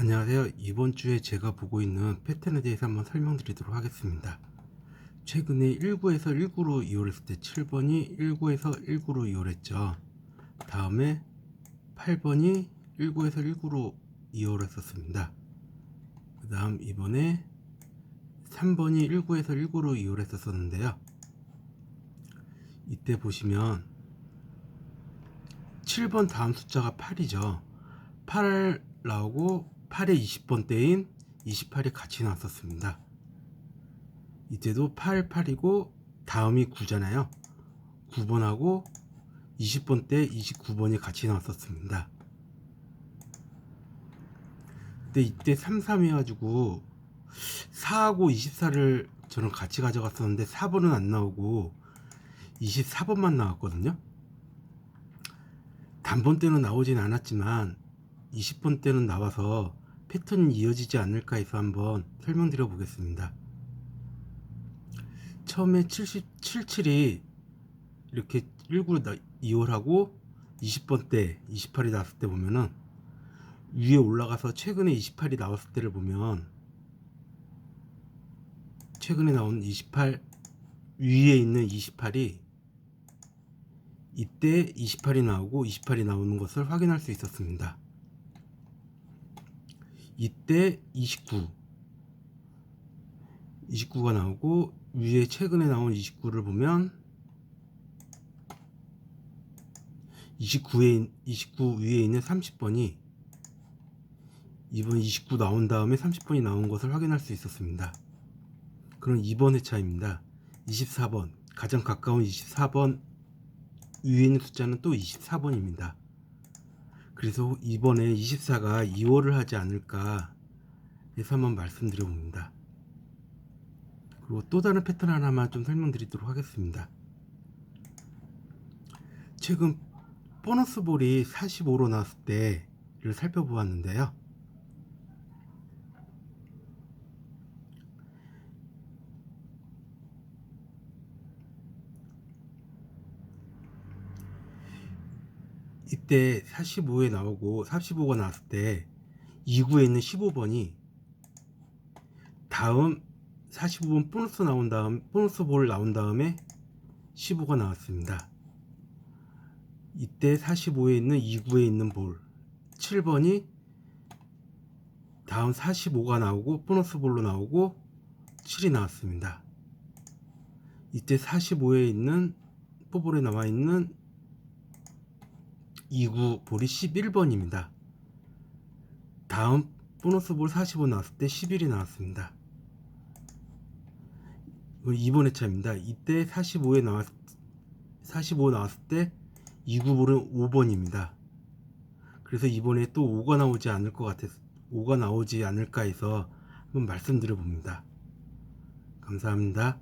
안녕하세요. 이번 주에 제가 보고 있는 패턴에 대해서 한번 설명드리도록 하겠습니다. 최근에 19에서 19로 이월했을 때 7번이 19에서 19로 이월했죠. 다음에 8번이 19에서 19로 이월했었습니다. 그 다음 이번에 3번이 19에서 19로 이월했었는데요. 이때 보시면 7번 다음 숫자가 8이죠. 8 나오고 8의 20번대인 28이 같이 나왔었습니다. 이때도 8, 8이고 다음이 9잖아요. 9번하고 20번대 29번이 같이 나왔었습니다. 근데 이때 3, 3 해가지고 4하고 24를 저는 같이 가져갔었는데 4번은 안 나오고 24번만 나왔거든요. 단번 때는 나오진 않았지만 20번 때는 나와서 패턴이 이어지지 않을까 해서 한번 설명드려 보겠습니다. 처음에 77이 이렇게 19로 이월하고 20번 때 28이 나왔을 때 보면은 위에 올라가서 최근에 28이 나왔을 때를 보면 최근에 나온 28 위에 있는 28이 이때 28이 나오고 28이 나오는 것을 확인할 수 있었습니다. 이때 29 29가 나오고 위에 최근에 나온 29를 보면 29에 29 위에 있는 30번이 이번 29 나온 다음에 30번이 나온 것을 확인할 수 있었습니다. 그럼 2번 회차입니다. 24번 가장 가까운 24번 위에 있는 숫자는 또 24번입니다. 그래서 이번에 24가 2월을 하지 않을까 해서 한번 말씀드려 봅니다. 그리고 또 다른 패턴 하나만 좀 설명드리도록 하겠습니다. 최근 보너스 볼이 45로 나왔을 때를 살펴보았는데요. 이때 45에 나오고 45가 나왔을 때 2구에 있는 15번이 다음 45번 보너스 나온 다음 보너스 볼 나온 다음에 15가 나왔습니다. 이때 45에 있는 2구에 있는 볼 7번이 다음 45가 나오고 보너스 볼로 나오고 7이 나왔습니다. 이때 45에 있는 포볼에 나와 있는 2구 볼이 11번입니다. 다음 보너스 볼 45 나왔을 때 11이 나왔습니다. 2번 회차입니다. 이때 45에 나왔 45 나왔을 때 2구 볼은 5번입니다. 그래서 이번에 또 5가 나오지 않을 것 같아서 5가 나오지 않을까 해서 한번 말씀드려 봅니다. 감사합니다.